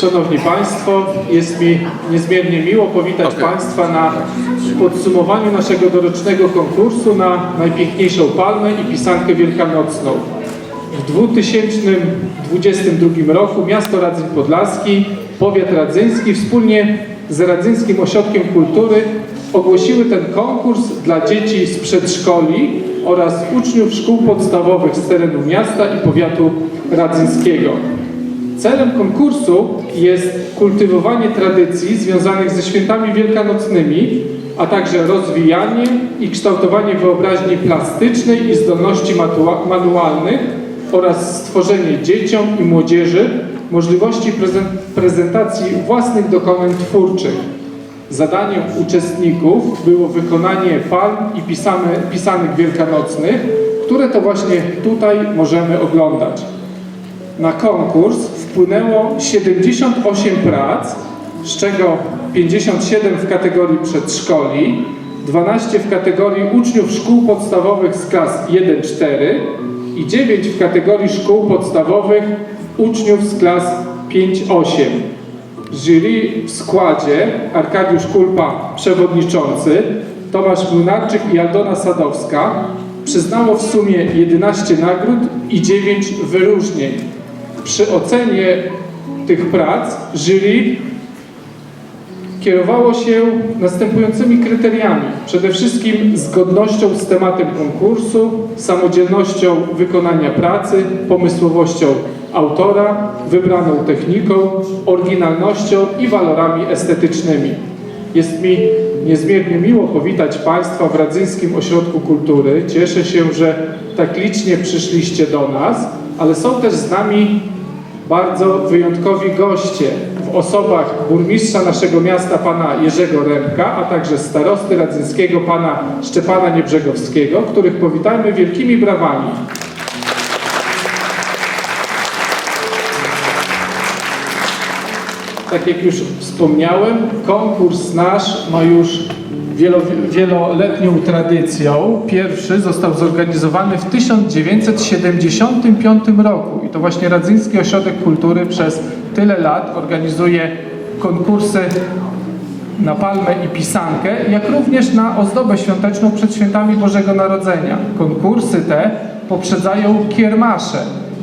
Szanowni Państwo, jest mi niezmiernie miło powitać Okej. Państwa na podsumowaniu naszego dorocznego konkursu na najpiękniejszą palmę i pisankę wielkanocną. W 2022 roku miasto Radzeń Podlaski, powiat radzyński wspólnie z Radzyńskim Ośrodkiem Kultury ogłosiły ten konkurs dla dzieci z przedszkoli oraz uczniów szkół podstawowych z terenu miasta i powiatu radzyńskiego. Celem konkursu jest kultywowanie tradycji związanych ze świętami wielkanocnymi, a także rozwijanie i kształtowanie wyobraźni plastycznej i zdolności manualnych oraz stworzenie dzieciom i młodzieży możliwości prezen- prezentacji własnych dokonań twórczych. Zadaniem uczestników było wykonanie palm i pisane, pisanek wielkanocnych, które to właśnie tutaj możemy oglądać. Na konkurs wpłynęło 78 prac, z czego 57 w kategorii przedszkoli, 12 w kategorii uczniów szkół podstawowych z klas 1-4 i 9 w kategorii szkół podstawowych uczniów z klas 5-8. Jury w składzie Arkadiusz Kulpa, przewodniczący, Tomasz Młynarczyk i Aldona Sadowska przyznało w sumie 11 nagród i 9 wyróżnień. Przy ocenie tych prac jury kierowało się następującymi kryteriami. Przede wszystkim zgodnością z tematem konkursu, samodzielnością wykonania pracy, pomysłowością autora, wybraną techniką, oryginalnością i walorami estetycznymi. Jest mi niezmiernie miło powitać Państwa w Radzyńskim Ośrodku Kultury. Cieszę się, że tak licznie przyszliście do nas, ale są też z nami bardzo wyjątkowi goście w osobach burmistrza naszego miasta pana Jerzego Remka, a także starosty radzyńskiego pana Szczepana Niebrzegowskiego, których powitamy wielkimi brawami. Tak jak już wspomniałem, konkurs nasz ma już wielo, wieloletnią tradycją. Pierwszy został zorganizowany w 1975 roku i to właśnie Radzyński Ośrodek Kultury przez tyle lat organizuje konkursy na palmę i pisankę, jak również na ozdobę świąteczną przed świętami Bożego Narodzenia. Konkursy te poprzedzają kiermasze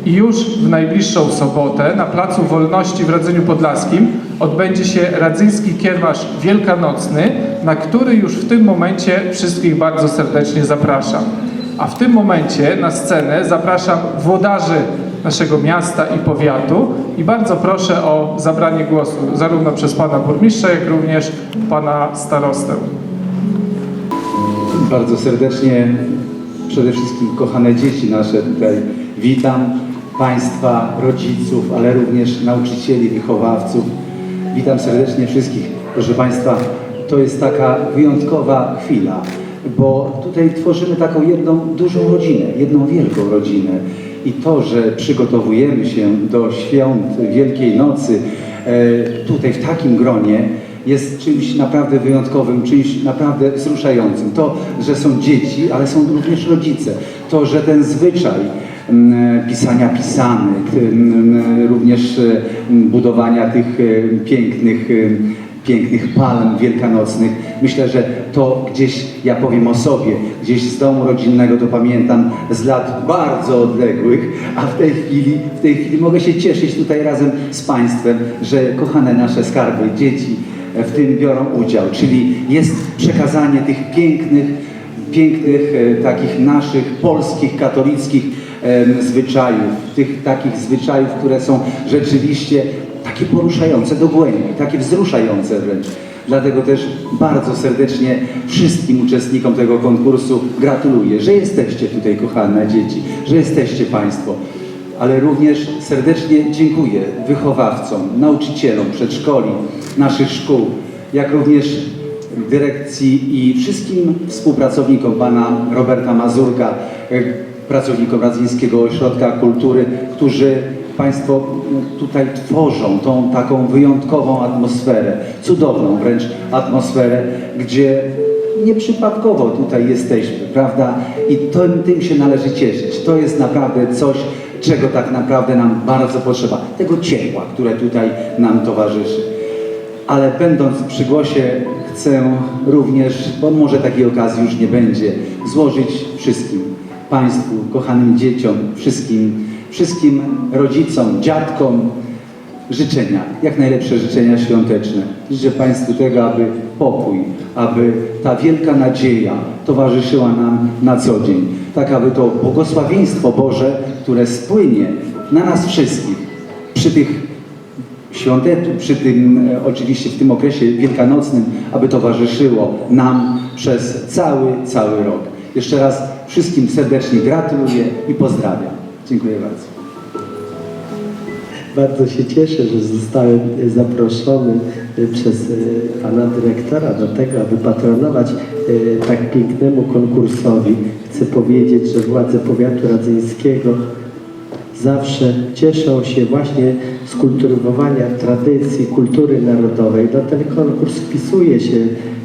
i już w najbliższą sobotę na Placu Wolności w Radzeniu Podlaskim odbędzie się radzyński kiermasz wielkanocny, na który już w tym momencie wszystkich bardzo serdecznie zapraszam. A w tym momencie na scenę zapraszam włodarzy naszego miasta i powiatu i bardzo proszę o zabranie głosu zarówno przez pana burmistrza, jak również pana starostę. Bardzo serdecznie przede wszystkim kochane dzieci nasze tutaj witam Państwa, rodziców, ale również nauczycieli, wychowawców. Witam serdecznie wszystkich. Proszę Państwa, to jest taka wyjątkowa chwila, bo tutaj tworzymy taką jedną dużą rodzinę, jedną wielką rodzinę. I to, że przygotowujemy się do świąt Wielkiej Nocy e, tutaj w takim gronie, jest czymś naprawdę wyjątkowym, czymś naprawdę wzruszającym. To, że są dzieci, ale są również rodzice. To, że ten zwyczaj pisania pisanek, również mm, budowania tych e, pięknych, e, pięknych palm wielkanocnych. Myślę, że to gdzieś, ja powiem o sobie, gdzieś z domu rodzinnego to pamiętam z lat bardzo odległych, a w tej chwili, w tej chwili mogę się cieszyć tutaj razem z Państwem, że kochane nasze skarby, dzieci, w tym biorą udział, czyli jest przekazanie tych pięknych, pięknych e, takich naszych polskich, katolickich zwyczajów, tych takich zwyczajów, które są rzeczywiście takie poruszające do głębi, takie wzruszające wręcz. Dlatego też bardzo serdecznie wszystkim uczestnikom tego konkursu gratuluję, że jesteście tutaj, kochane dzieci, że jesteście Państwo ale również serdecznie dziękuję wychowawcom, nauczycielom przedszkoli, naszych szkół, jak również dyrekcji i wszystkim współpracownikom pana Roberta Mazurka, e, pracownikom Radzyńskiego Ośrodka Kultury, którzy Państwo tutaj tworzą tą taką wyjątkową atmosferę, cudowną wręcz atmosferę, gdzie nieprzypadkowo tutaj jesteśmy, prawda? I to, tym się należy cieszyć. To jest naprawdę coś, czego tak naprawdę nam bardzo potrzeba. Tego ciepła, które tutaj nam towarzyszy. Ale będąc przy głosie chcę również, bo może takiej okazji już nie będzie, złożyć wszystkim Państwu, kochanym dzieciom, wszystkim, wszystkim rodzicom, dziadkom życzenia, jak najlepsze życzenia świąteczne. Życzę Państwu tego, aby pokój, aby ta wielka nadzieja towarzyszyła nam na co dzień. Tak, aby to błogosławieństwo Boże, które spłynie na nas wszystkich przy tych świątet, przy tym e, oczywiście w tym okresie wielkanocnym, aby towarzyszyło nam przez cały, cały rok. Jeszcze raz wszystkim serdecznie gratuluję i pozdrawiam. Dziękuję bardzo. Bardzo się cieszę, że zostałem zaproszony e, przez e, pana dyrektora do tego, aby patronować e, tak pięknemu konkursowi. Chcę powiedzieć, że władze powiatu radzyńskiego zawsze cieszą się właśnie z tradycji, kultury narodowej. No, ten konkurs wpisuje się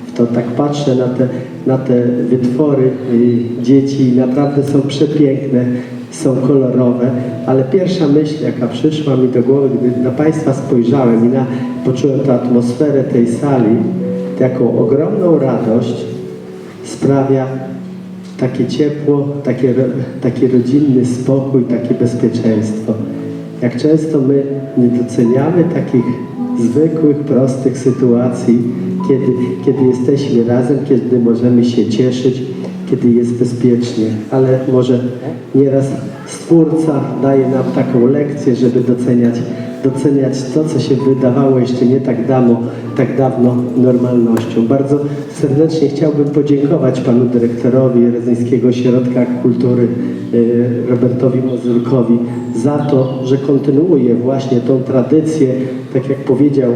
w to, tak patrzę na te, na te wytwory dzieci i naprawdę są przepiękne, są kolorowe, ale pierwsza myśl, jaka przyszła mi do głowy, gdy na Państwa spojrzałem i na, poczułem tę atmosferę tej sali, taką ogromną radość sprawia takie ciepło, takie, ro- taki rodzinny spokój, takie bezpieczeństwo. Jak często my nie doceniamy takich zwykłych, prostych sytuacji, kiedy, kiedy jesteśmy razem, kiedy możemy się cieszyć, kiedy jest bezpiecznie, ale może nieraz Stwórca daje nam taką lekcję, żeby doceniać, doceniać to, co się wydawało jeszcze nie tak dawno, tak dawno normalnością. Bardzo serdecznie chciałbym podziękować panu dyrektorowi Redzyńskiego Ośrodka Kultury y, Robertowi Mazurkowi za to, że kontynuuje właśnie tą tradycję, tak jak powiedział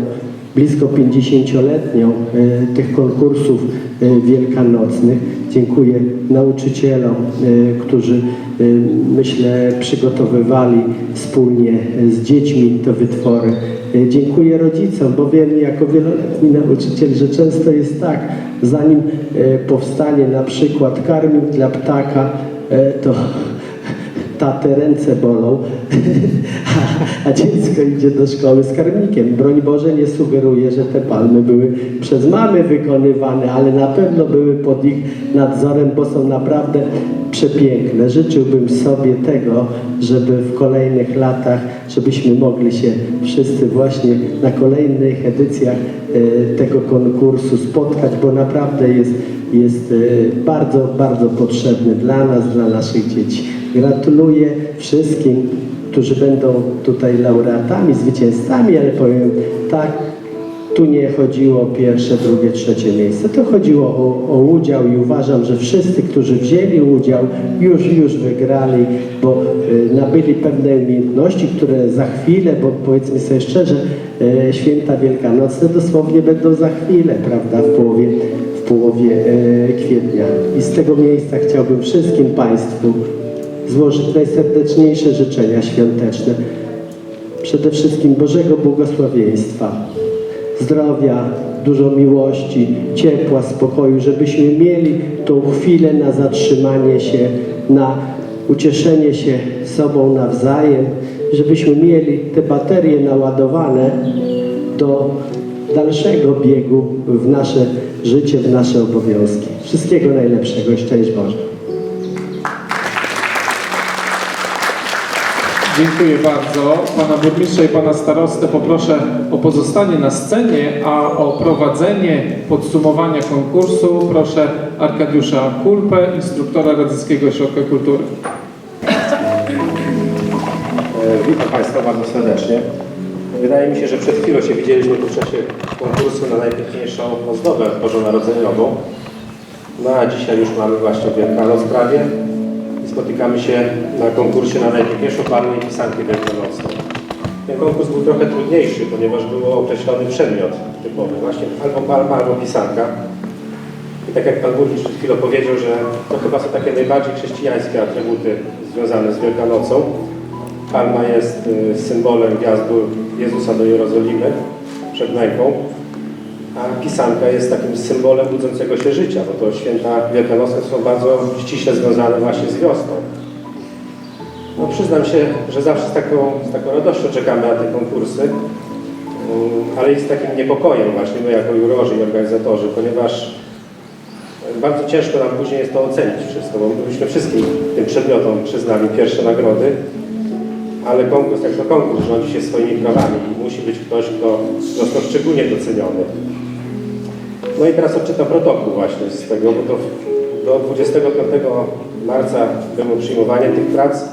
blisko 50-letnią e, tych konkursów e, wielkanocnych. Dziękuję nauczycielom, e, którzy myślę przygotowywali wspólnie z dziećmi te wytwory. Dziękuję rodzicom, bo wiem jako wieloletni nauczyciel, że często jest tak, zanim powstanie na przykład karmik dla ptaka, to tatę ręce bolą, a, dziecko idzie do szkoły z karmnikiem. Broń Boże nie sugeruję, że te palmy były przez mamy wykonywane, ale na pewno były pod ich nadzorem, bo są naprawdę przepiękne. Życzyłbym sobie tego, żeby w kolejnych latach, żebyśmy mogli się wszyscy właśnie na kolejnych edycjach e, tego konkursu spotkać, bo naprawdę jest, jest e, bardzo, bardzo potrzebny dla nas, dla naszych dzieci. Gratuluję wszystkim, którzy będą tutaj laureatami, zwycięzcami, ale powiem tak, tu nie chodziło o pierwsze, drugie, trzecie miejsce. To chodziło o, o udział i uważam, że wszyscy, którzy wzięli udział, już, już wygrali, bo y, nabyli pewne umiejętności, które za chwilę, bo powiedzmy sobie szczerze, y, święta wielkanocne dosłownie będą za chwilę, prawda, w połowie, w połowie y, kwietnia. I z tego miejsca chciałbym wszystkim Państwu złożyć najserdeczniejsze życzenia świąteczne. Przede wszystkim Bożego błogosławieństwa, zdrowia, dużo miłości, ciepła, spokoju, żebyśmy mieli tą chwilę na zatrzymanie się, na ucieszenie się sobą nawzajem, żebyśmy mieli te baterie naładowane do dalszego biegu w nasze życie, w nasze obowiązki. Wszystkiego najlepszego szczęść Boże. Dziękuję bardzo. Pana burmistrza i pana starostę poproszę o pozostanie na scenie, a o prowadzenie podsumowania konkursu proszę Arkadiusza Kulpę, instruktora Radzyckiego Ośrodka Kultury. E, Witam Państwa bardzo serdecznie. Wydaje mi się, że przed chwilą się widzieliśmy w czasie konkursu na najpiękniejszą ozdobę bożonarodzeniową. No a dzisiaj już mamy właśnie Wielkanoc prawie i spotykamy się na konkursie na najpiękniejszą palmę i pisankę wielkanocną. Ten konkurs był trochę trudniejszy, ponieważ był określony przedmiot typowy, właśnie albo palma, albo pisanka. I tak jak Pan Burmistrz przed chwilą powiedział, że to chyba są takie najbardziej chrześcijańskie atrybuty związane z Wielkanocą. Palma jest y, symbolem wjazdu Jezusa do Jerozolimy przed Męką, a pisanka jest takim symbolem budzącego się życia, bo to święta wielkanocne są bardzo ściśle związane właśnie z wiosną. No przyznam się, że zawsze z taką, z taką radością czekamy na te konkursy, mm, ale z takim niepokojem właśnie my jako jurorzy i organizatorzy, ponieważ bardzo ciężko nam później jest to ocenić wszystko, bo myśmy wszystkim tym przedmiotom przyznali pierwsze nagrody, ale konkurs jak to konkurs rządzi się swoimi prawami i musi być ktoś, kto został szczególnie doceniony. No i teraz odczytam protokół właśnie z tego, bo to do 25 marca było przyjmowanie tych prac,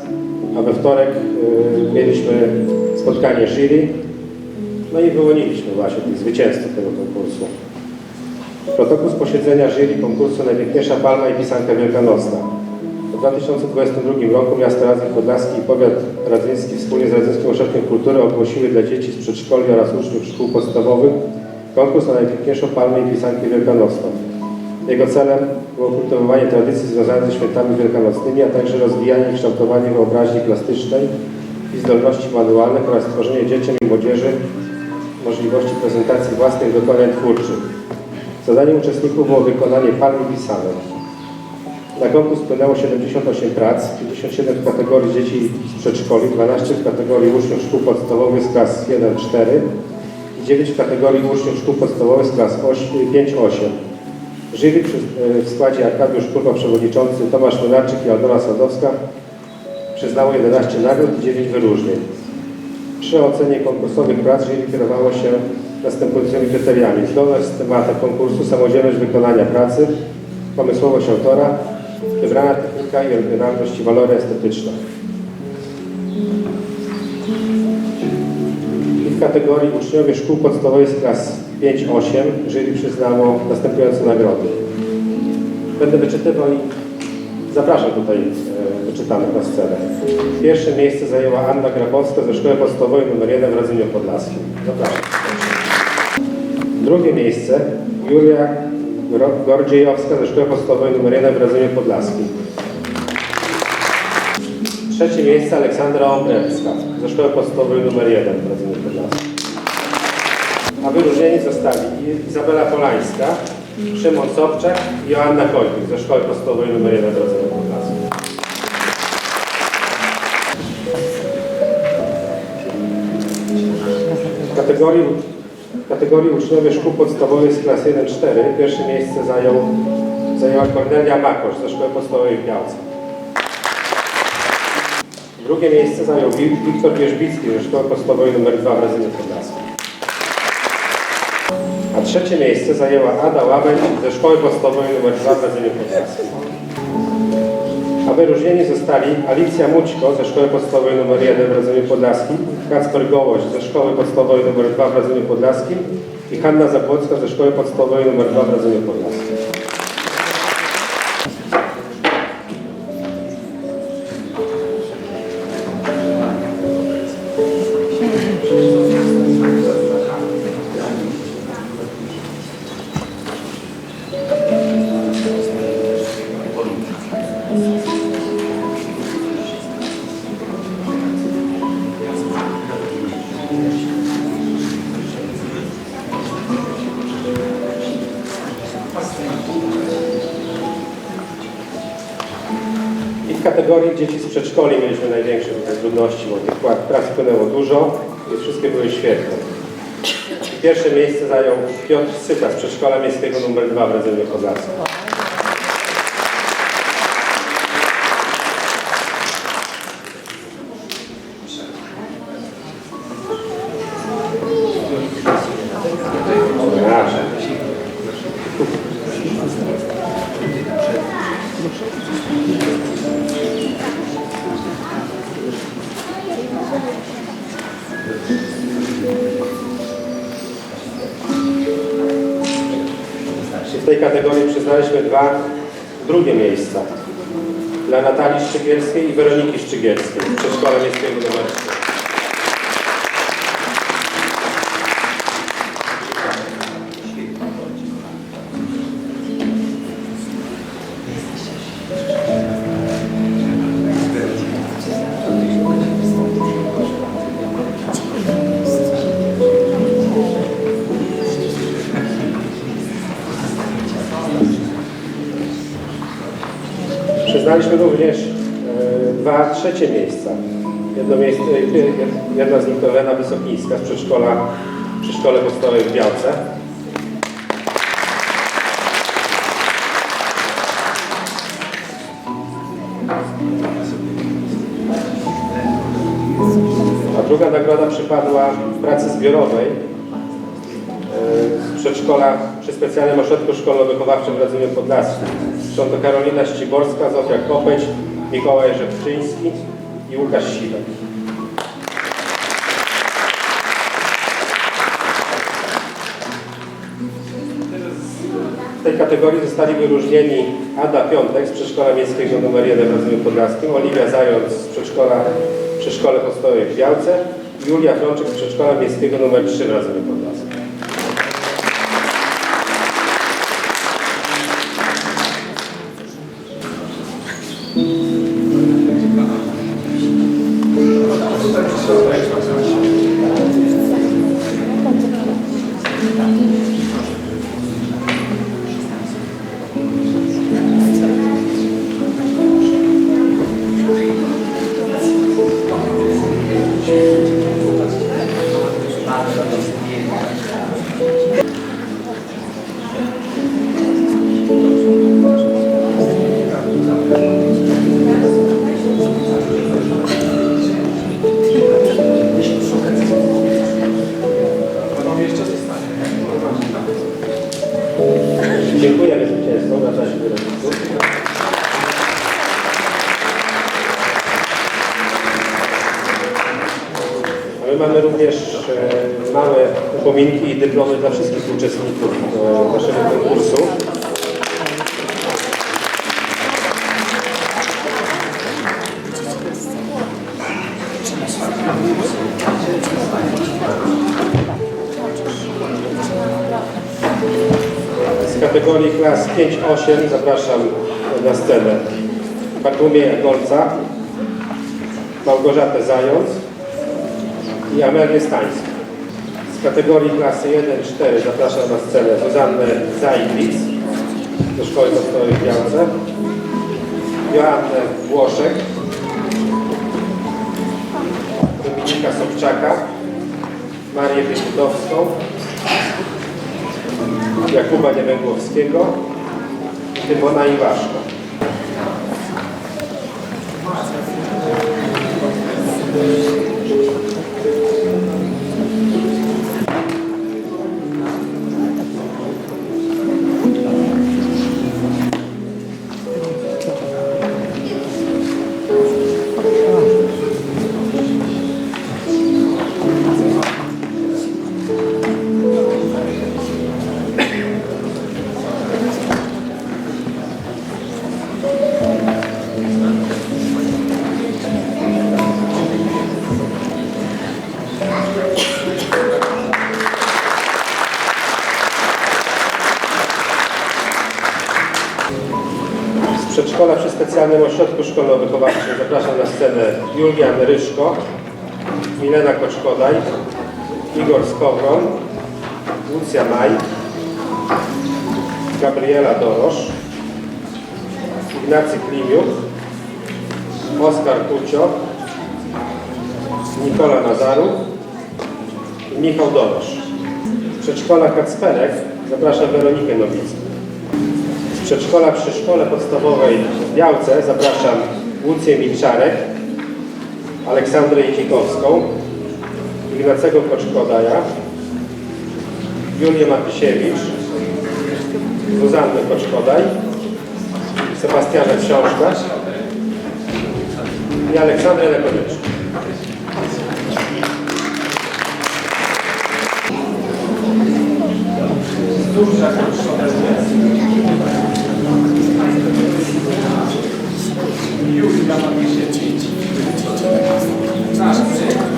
a we wtorek y, mieliśmy spotkanie jury, no i wyłoniliśmy właśnie tych zwycięzców tego konkursu. Protokół z posiedzenia jury konkursu Najpiękniejsza Palma i Pisanka Wielkanocna. W 2022 roku miasto Radzeń Podlaski i powiat radzyński wspólnie z Radzyńskim Ośrodkiem Kultury ogłosiły dla dzieci z przedszkoli oraz uczniów szkół podstawowych konkurs na Najpiękniejszą Palmę i Pisankę Wielkanocną. Jego celem było kultywowanie tradycji związanych ze świętami wielkanocnymi, a także rozwijanie i kształtowanie wyobraźni plastycznej i zdolności manualnych oraz tworzenie dzieciom i młodzieży możliwości prezentacji własnych dokonań twórczych. Zadaniem uczestników było wykonanie palmy pisanek. Na konkurs wpłynęło 78 prac, 57 w kategorii dzieci z przedszkoli, 12 w kategorii uczniów szkół podstawowych z klas 1-4 i 9 w kategorii uczniów szkół podstawowych z klas 5-8. Jury przy, w składzie Arkadiusz Kurwa przewodniczący, Tomasz Młynarczyk i Aldona Sadowska przyznało 11 nagród i 9 wyróżnień. Przy ocenie konkursowych prac jury kierowało się następującymi kryteriami. Zdolność z tematem konkursu, samodzielność wykonania pracy, pomysłowość autora, wybrana technika i oryginalność i walory estetyczne. Kategorii uczniowie szkół podstawowych z klas 5-8 jury przyznało następujące nagrody. Będę wyczytywał i zapraszam tutaj e, wyczytanych na scenę. Pierwsze miejsce zajęła Anna Grabowska ze Szkoły Podstawowej nr 1 w Radzyniu Podlaskim. Zapraszam. Drugie miejsce Julia Gordziejowska ze Szkoły Podstawowej nr 1 w Radzyniu Podlaskim. Trzecie miejsce Aleksandra Obrewska ze Szkoły Podstawowej nr 1 w Podlaskim. A wyróżnieni zostali Izabela Polańska, Szymon Sobczak i Joanna Koźmik ze Szkoły Podstawowej nr 1 w Radzyniu Podlaskim. W kategorii, kategorii uczniowie szkół podstawowych z klas 1-4 pierwsze miejsce zajął, zajęła Kornelia Makosz ze Szkoły Podstawowej w Białce. Drugie miejsce zajął Wi- Wiktor Wierzbicki ze Szkoły Podstawowej nr 2 w Radzyniu Podlaskim. A trzecie miejsce zajęła Ada Łabędź ze Szkoły Podstawowej nr 2 w Radzyniu Podlaskim. A wyróżnieni zostali Alicja Mućko ze Szkoły Podstawowej nr 1 w Radzyniu Podlaskim, Kacper Gołoś ze Szkoły Podstawowej nr 2 w Radzyniu Podlaskim i Hanna Zabłocka ze Szkoły Podstawowej nr 2 w Radzyniu Podlaskim. Wpłynęło dużo i wszystkie były świetne. Pierwsze miejsce zajął Piotr Syta z przedszkola miejskiego nr 2 w Radzyniu Podlaskim. Przyznaliśmy również e, dwa trzecie miejsca. Jedno, miejsce, jedno z nich to Lena Wysokińska z przedszkola, przy szkole podstawowej w Białce. A druga nagroda przypadła w pracy zbiorowej w przedszkolach przy specjalnym ośrodku szkolno-wychowawczym w Radzymiu Podlaskim. Są to Karolina Ściborska, Zofia Kopeć, Mikołaj Rzepczyński i Łukasz Siwek. W tej kategorii zostali wyróżnieni Ada Piątek z przedszkola miejskiego nr 1 w Radzymiu Podlaskim, Oliwia Zając z przedszkola w przedszkole podstawowej w Białce Julia Frączek z przedszkola miejskiego nr 3 w Radzymiu Podlaskim. Mamy również e, małe upominki i dyplomy dla wszystkich uczestników e, naszego konkursu. Z kategorii klas 5-8 zapraszam na scenę Bartłomieja Golca, Małgorzatę Zając i Amelię Stańską. Z kategorii klasy 1-4 zapraszam na scenę Zuzannę Zajglic do Szkoły Podstawowej w Białce, Joannę Włoszek, Dominika Sobczaka, Marię Wykutowską, Jakuba Niewęgłowskiego i Tymona Iwaszko. Z szkolno-wychowawczym zapraszam na scenę Julian Ryszko, Milena Koczkodaj, Igor Skowron, Lucja Maj, Gabriela Dorosz, Ignacy Klimiuk, Oskar Kucio, Nikola Nazaruk i Michał Dorosz. Przedszkola Kacperek zapraszam Weronikę Nowicką przedszkola przy szkole podstawowej w Białce zapraszam Łucję Milczarek, Aleksandrę Jekikowską, Ignacego Koczkodaja, Julię Matysiewicz, Zuzannę Koczkodaj, Sebastiana Książka i Aleksandrę Lekowicz. już dla pamięci dzieci. Nasz cykl.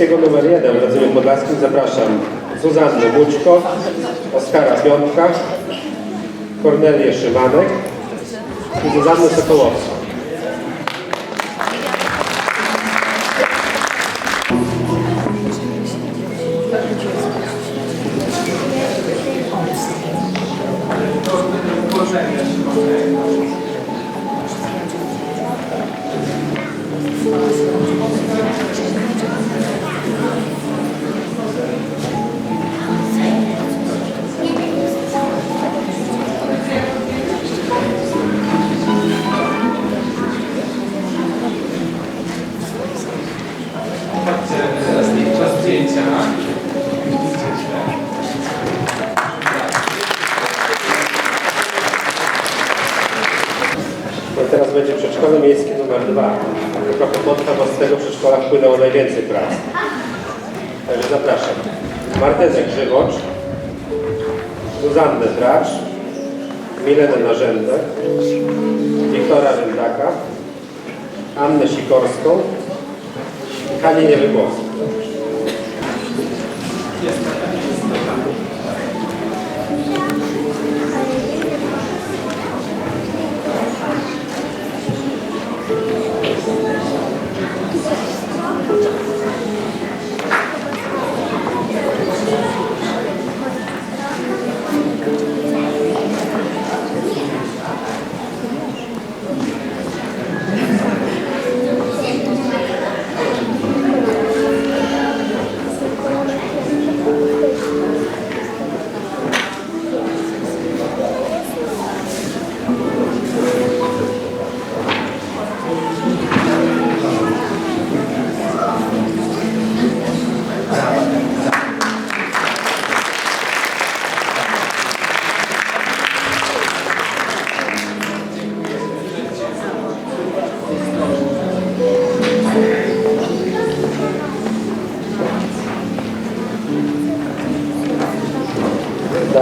Miejskiego numer 1 w Radzyniu Podlaskim zapraszam Zuzannę Bućko, Oskara Piątka, Kornelię Szymanek i Zuzannę Sokołowską. Czas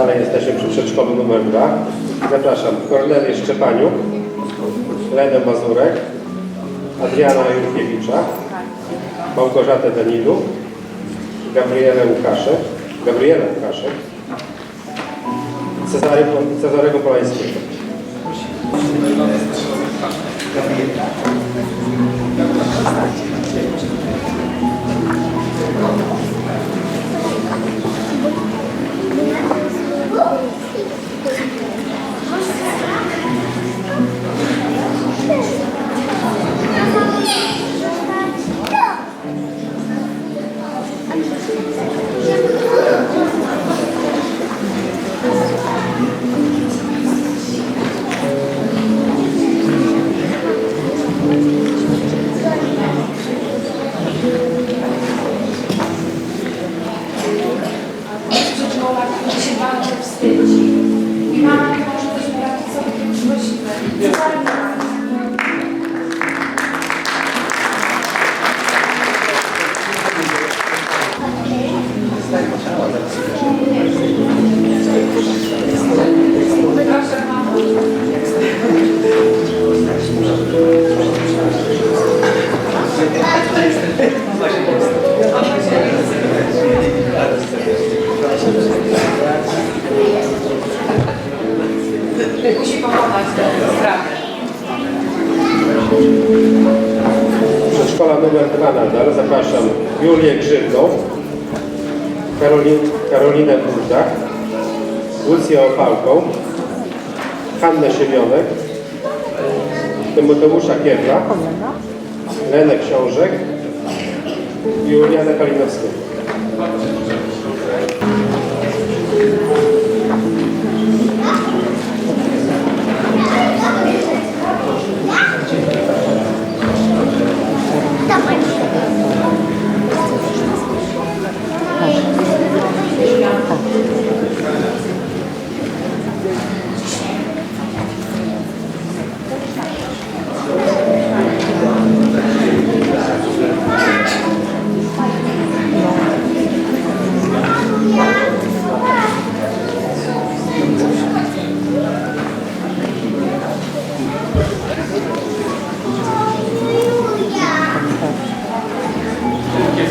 Dalej jesteśmy przy przedszkolu numer 2. Zapraszam Kornelię Szczepaniuk, Lenę Mazurek, Adriana Jurkiewicza, Małgorzatę Danilu, Gabrielę Łukaszek, Gabrielę Łukaszek, Cezary, Cezarego Polańskiego. Lenę Książek i Julianę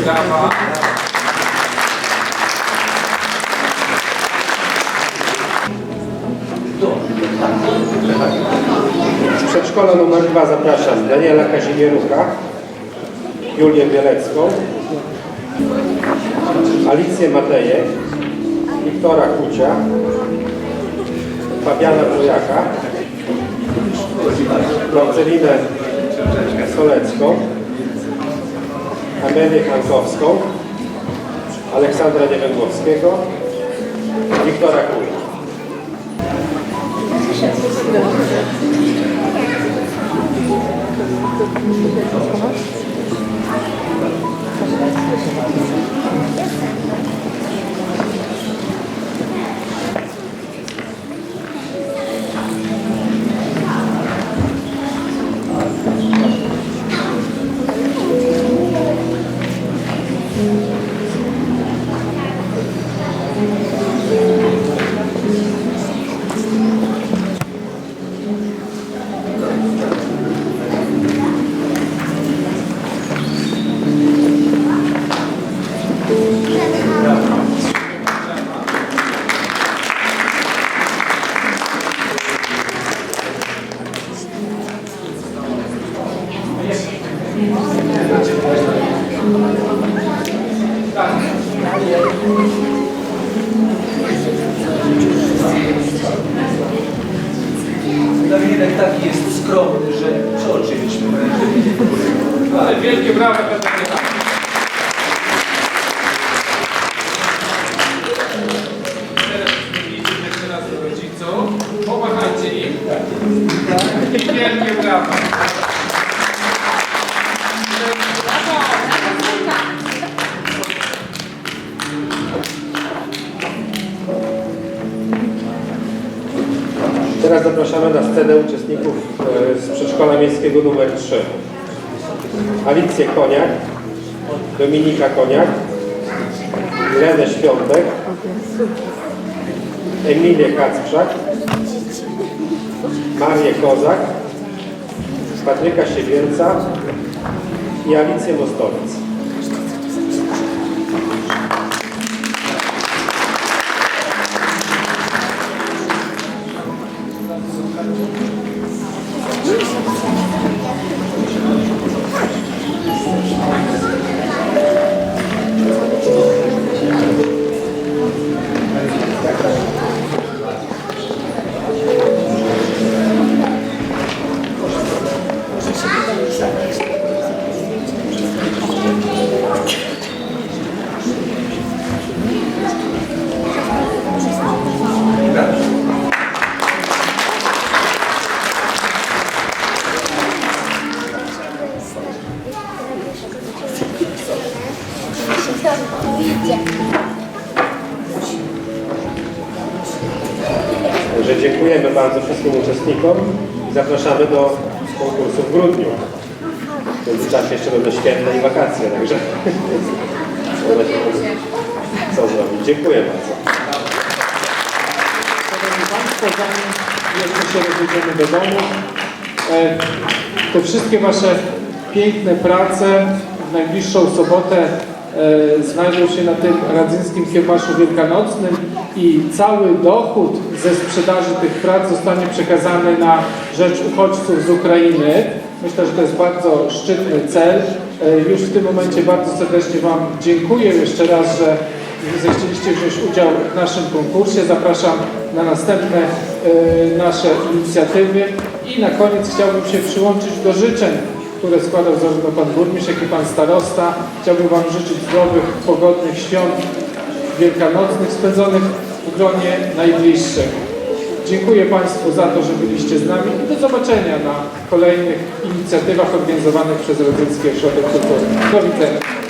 Brawa. Z przedszkola numer 2 zapraszam Daniela Kazimieruka, Julię Bielecką, Alicję Matejek, Wiktora Kucia, Fabiana Wojaka, Marcelinę Solecką, Amelię Hankowską, Aleksandra Niewęgłowskiego, Wiktora Kuja. Dawidek Teraz zapraszamy na scenę uczestników e, z przedszkola miejskiego numer 3. Alicję Koniak, Dominika Koniak, Irenę Świątek, Emilię Kacprzak, Marię Kozak, Patryka Siewierca i Alicję Mostowiec. Uczestnikom i zapraszamy do konkursu w grudniu. W międzyczasie jeszcze będą święta i wakacje, także co zrobić. Dziękuję bardzo. Szanowni Państwo, zanim jeszcze się rozejdziemy do domu, e, te wszystkie Wasze piękne prace w najbliższą sobotę e, znajdą się na tym radzyńskim kiełbaszu wielkanocnym i cały dochód ze sprzedaży tych prac zostanie przekazany na rzecz uchodźców z Ukrainy. Myślę, że to jest bardzo szczytny cel. E, Już w tym momencie bardzo serdecznie Wam dziękuję jeszcze raz, że zechcieliście wziąć udział w naszym konkursie. Zapraszam na następne e, nasze inicjatywy i na koniec chciałbym się przyłączyć do życzeń, które składał zarówno Pan Burmistrz, jak i Pan Starosta. Chciałbym Wam życzyć zdrowych, pogodnych świąt wielkanocnych spędzonych w gronie najbliższych. Dziękuję Państwu za to, że byliście z nami i do zobaczenia na kolejnych inicjatywach organizowanych przez Rodzyński Ośrodek Kultury. Do widzenia.